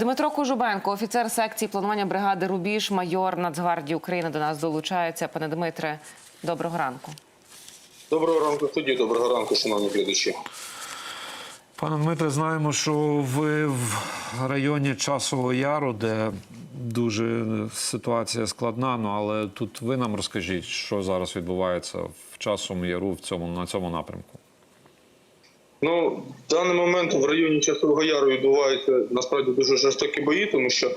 Дмитро Кожубенко, офіцер секції планування бригади Рубіж, майор Нацгвардії України до нас долучається. Пане Дмитре, доброго ранку. Доброго ранку, студії, доброго ранку, шановні глядачі. Пане Дмитре, знаємо, що ви в районі Часового Яру, де дуже ситуація складна. Ну але тут ви нам розкажіть, що зараз відбувається в Часовому Яру в цьому на цьому напрямку. Ну, в даний момент в районі Часового Яру відбуваються насправді дуже жорстокі бої, тому що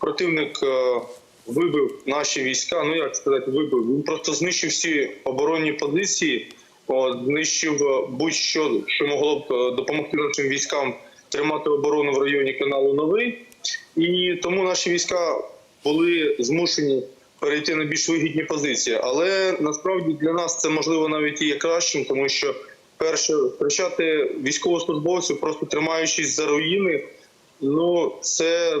противник е, вибив наші війська. Ну як сказати, вибив. Він просто знищив всі оборонні позиції, знищив е, будь-що, що могло б е, допомогти нашим військам тримати оборону в районі каналу Новий. І тому наші війська були змушені перейти на більш вигідні позиції. Але насправді для нас це можливо навіть і є кращим, тому що перше втрачати військовослужбовців, просто тримаючись за руїни, ну це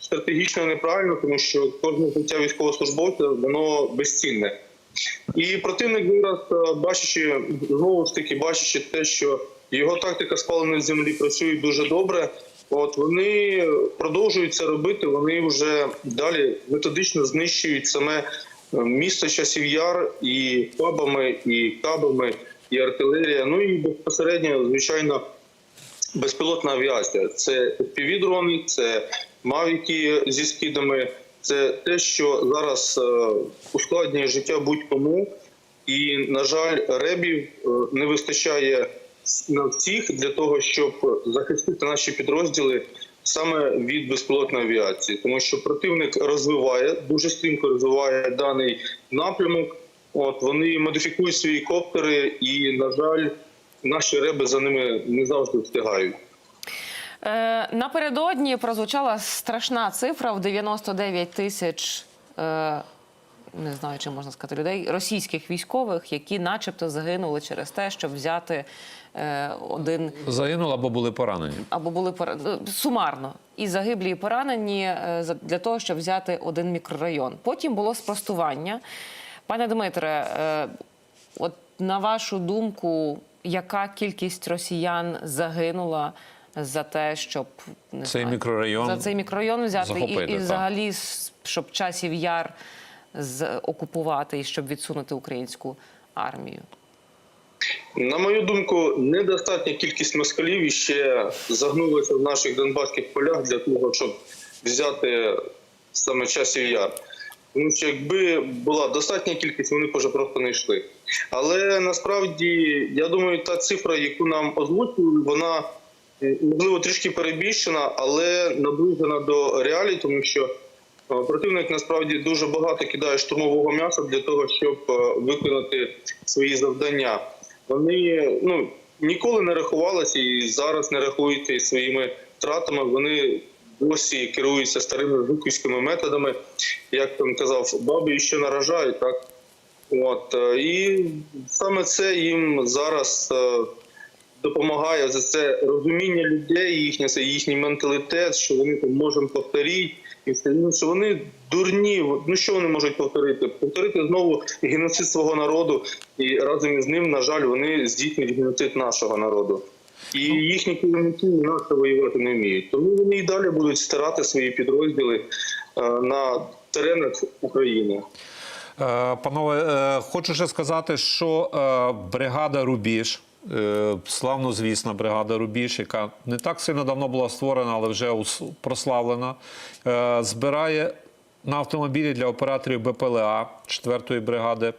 стратегічно неправильно, тому що кожне життя військовослужбовця воно безцінне. І противник зараз, е, бачачи знову ж таки, бачачи те, що його тактика спаленої землі працює дуже добре. От вони продовжують це робити. Вони вже далі методично знищують саме е, місто часів яр і пабами, і кабами, і артилерія. Ну і безпосередньо, звичайно, безпілотна авіація. Це півдрони, це мавіки зі скидами. Це те, що зараз е, ускладнює життя будь-кому. І, на жаль, ребів е, не вистачає на всіх для того, щоб захистити наші підрозділи саме від безпілотної авіації, тому що противник розвиває дуже стрімко розвиває даний напрямок. От вони модифікують свої коптери, і на жаль, наші реби за ними не завжди встигають. Е, напередодні прозвучала страшна цифра в 99 тисяч. Е, не знаю, чи можна сказати людей, російських військових, які, начебто, загинули через те, щоб взяти е, один Загинули або були поранені. або були пора- ну, сумарно і загиблі, і поранені е, за- для того, щоб взяти один мікрорайон. Потім було спростування. Пане Дмитре, е, от на вашу думку, яка кількість росіян загинула за те, щоб не Цей знаю, мікрорайон за цей мікрорайон взяти захопити, і, і взагалі щоб часів яр з окупувати і щоб відсунути українську армію? На мою думку, недостатня кількість москалів іще загнулася в наших донбаських полях для того, щоб взяти саме часів яр. Тому що якби була достатня кількість, вони б вже просто не йшли. Але насправді я думаю, та цифра, яку нам озвучили, вона е, можливо трішки перебільшена, але наближена до реалій, тому що е, противник насправді дуже багато кидає штурмового м'яса для того, щоб е, виконати свої завдання. Вони ну ніколи не рахувалися і зараз не рахуються своїми втратами. Вони досі керуються старими жуківськими методами, як там казав, баби ще наражають, так. От е, і саме це їм зараз е, допомагає за це розуміння людей, їхнє це їхній менталітет, що вони там можемо повторити, і все інше. Вони дурні. Ну що вони можуть повторити? Повторити знову геноцид свого народу, і разом із ним, на жаль, вони здійснюють геноцид нашого народу. І їхні керівники інакше воювати не вміють. Тому вони і далі будуть стирати свої підрозділи е, на теренах України. Е, Панове, е, хочу ще сказати, що бригада Рубіж, е, славнозвісна бригада Рубіж, яка не так сильно давно була створена, але вже прославлена, збирає на автомобілі для операторів БПЛА 4-ї бригади.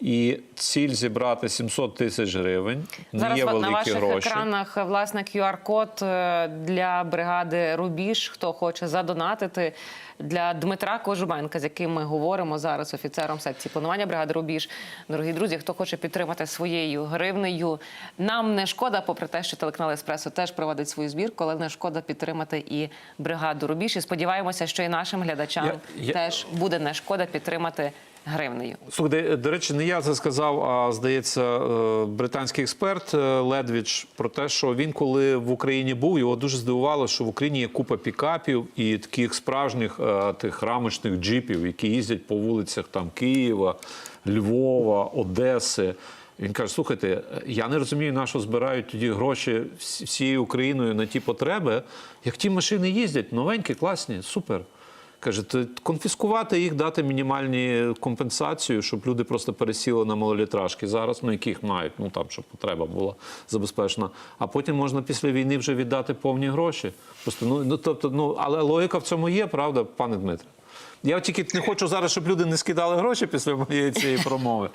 І ціль зібрати 700 тисяч гривень. Не Зараз є ва- на великі ваших гроші. екранах е, власне QR-код е, для бригади Рубіж. Хто хоче задонатити для Дмитра Кожубенка, з яким ми говоримо зараз, офіцером секції планування бригади Рубіж. Дорогі друзі, хто хоче підтримати своєю гривнею, нам не шкода, попри те, що телеканал Еспресо теж проводить свою збірку, але не шкода підтримати і бригаду Рубіж. І сподіваємося, що і нашим глядачам Я- я- теж буде не шкода підтримати гривнею. Слухайте, до речі, не я це сказав, а здається, е, британський експерт е, Ледвіч про те, що він, коли в Україні був, його дуже здивувало, що в Україні є купа пікапів і таких справжніх е, тих рамочних джипів, які їздять по вулицях там Києва, Львова, Одеси. Він каже: слухайте, я не розумію, на що збирають тоді гроші всією Україною на ті потреби. Як ті машини їздять, новенькі, класні, супер. Каже, «Ти конфіскувати їх, дати мінімальні компенсацію, щоб люди просто пересіли на малолітражки зараз, ну яких мають, ну там, щоб потреба була забезпечена. А потім можна після війни вже віддати повні гроші. Просто ну, ну тобто, ну але логіка в цьому є, правда, пане Дмитре? Я тільки не хочу зараз, щоб люди не скидали гроші після моєї цієї промови.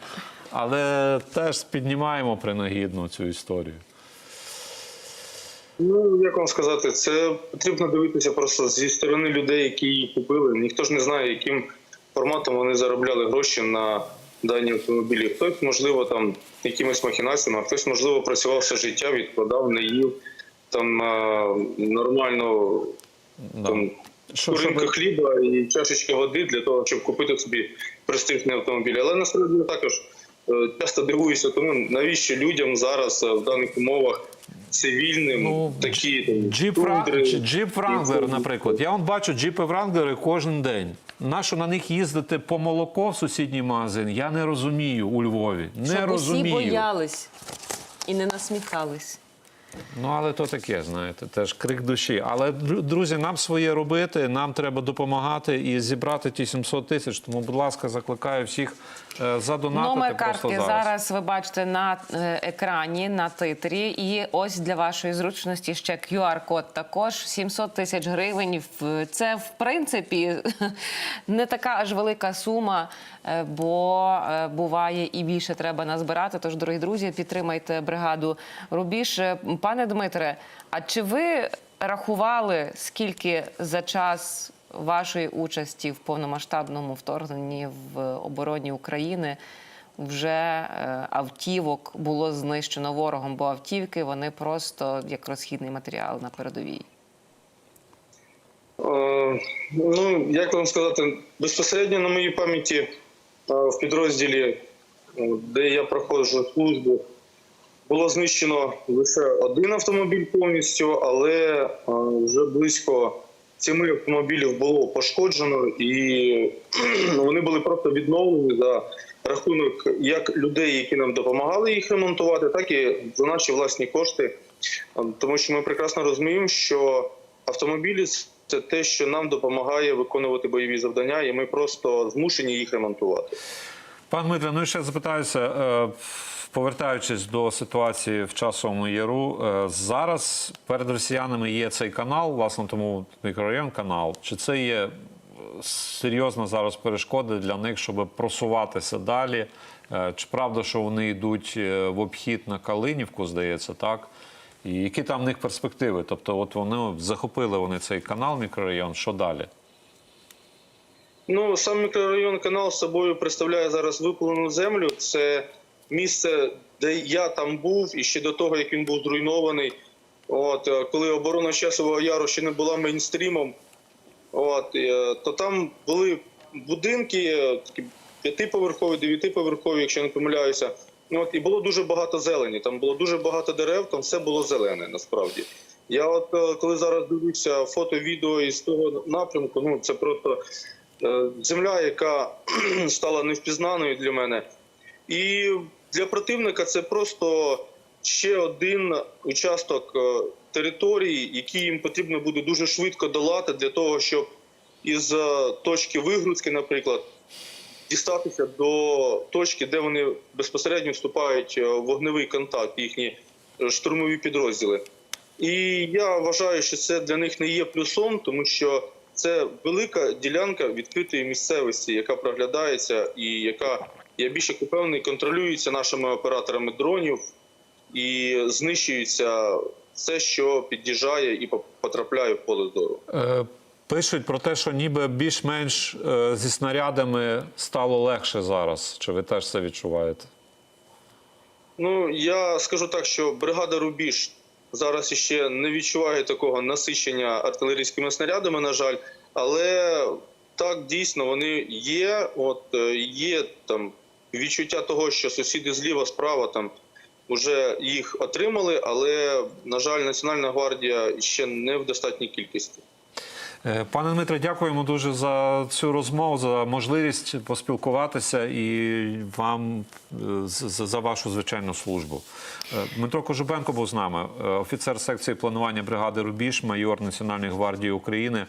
Але теж піднімаємо принагідно цю історію. Ну, як вам сказати, це потрібно дивитися просто зі сторони людей, які її купили. Ніхто ж не знає, яким форматом вони заробляли гроші на дані автомобілі. Хтось, можливо, там якимись махінаціями, а хтось, можливо, працював все життя, відкладав, не їв там нормально там, куринка щоб- хліба і чашечка води для того, щоб купити собі престижний автомобіль. Але насправді також е, часто дивуюся, тому навіщо людям зараз е, в даних умовах цивільним Ну, такі там, Джип, тундри, Вра- Джип Wrangler, наприклад. Я вон бачу джипи Wrangler кожен день. Нащо на них їздити по молоко в сусідній магазин? Я не розумію у Львові. Не Щоб усі розумію. боялись і не насміхались. Ну, але то таке, знаєте, теж крик душі. Але, друзі, нам своє робити, нам треба допомагати і зібрати ті 700 тисяч. Тому, будь ласка, закликаю всіх е, задонатити Номер картки зараз. зараз ви бачите на е, екрані, на титрі. І ось для вашої зручності ще QR-код також 700 тисяч гривень. Це в принципі не така аж велика сума, е, бо буває і більше треба назбирати. Тож, дорогі друзі, підтримайте бригаду Рубіж. Пане Дмитре, а чи ви рахували скільки за час вашої участі в повномасштабному вторгненні в обороні України вже е, автівок було знищено ворогом, бо автівки вони просто як розхідний матеріал на передовій. Е, Ну, як вам сказати, безпосередньо на моїй пам'яті е, в підрозділі, де я проходжу службу, було знищено лише один автомобіль повністю, але е, вже близько сіми автомобілів було пошкоджено, і вони були просто відновлені за рахунок як людей, які нам допомагали їх ремонтувати, так і за наші власні кошти. Е, Тому що ми прекрасно розуміємо, що автомобілі це те, що нам допомагає виконувати бойові завдання, і ми просто змушені їх ремонтувати. Пан Дмитре, ну і ще запитаюся, е, повертаючись до ситуації в часовому яру, е, зараз перед росіянами є цей канал, власне, тому мікрорайон канал. Чи це є е, серйозна зараз перешкода для них, щоб просуватися далі? Е, Чи правда, що вони йдуть в обхід на Калинівку, здається, так? І які там в них перспективи? Тобто, от вони захопили вони цей канал, мікрорайон, що далі? Ну, сам мікрорайон канал собою представляє зараз випалену землю. Це місце, де я там був, і ще до того, як він був зруйнований. От, е, коли оборона часового яру ще не була мейнстрімом, от, е, то там були будинки, е, такі п'ятиповерхові, дев'ятиповерхові, якщо не помиляюся. Ну, От, і було дуже багато зелені, там було дуже багато дерев, там все було зелене насправді. Я от коли зараз дивлюся фото, відео із того напрямку, ну це просто земля, яка стала невпізнаною для мене. І для противника це просто ще один участок е, території, який їм потрібно буде дуже швидко долати для того, щоб із е, точки вигрузки, наприклад, дістатися до точки, де вони безпосередньо вступають е, в вогневий контакт, їхні штурмові підрозділи. І я вважаю, що це для них не є плюсом, тому що це велика ділянка відкритої місцевості, яка проглядається і яка, я більше впевнений, контролюється нашими операторами дронів і знищується все, що під'їжджає і потрапляє в поле зору. Е, Пишуть про те, що ніби більш-менш е, зі снарядами стало легше зараз. Чи ви теж це відчуваєте? Ну я скажу так, що бригада Рубіж зараз ще не відчуває такого насичення артилерійськими снарядами, на жаль, але так дійсно вони є. От е, є там відчуття того, що сусіди зліва, справа там вже їх отримали, але на жаль, Національна гвардія ще не в достатній кількості. Е, Пане Дмитре, дякуємо дуже за цю розмову, за можливість поспілкуватися і вам е, за вашу звичайну службу. Е, Дмитро Кожубенко був з нами, офіцер секції планування бригади Рубіж, майор Національної гвардії України.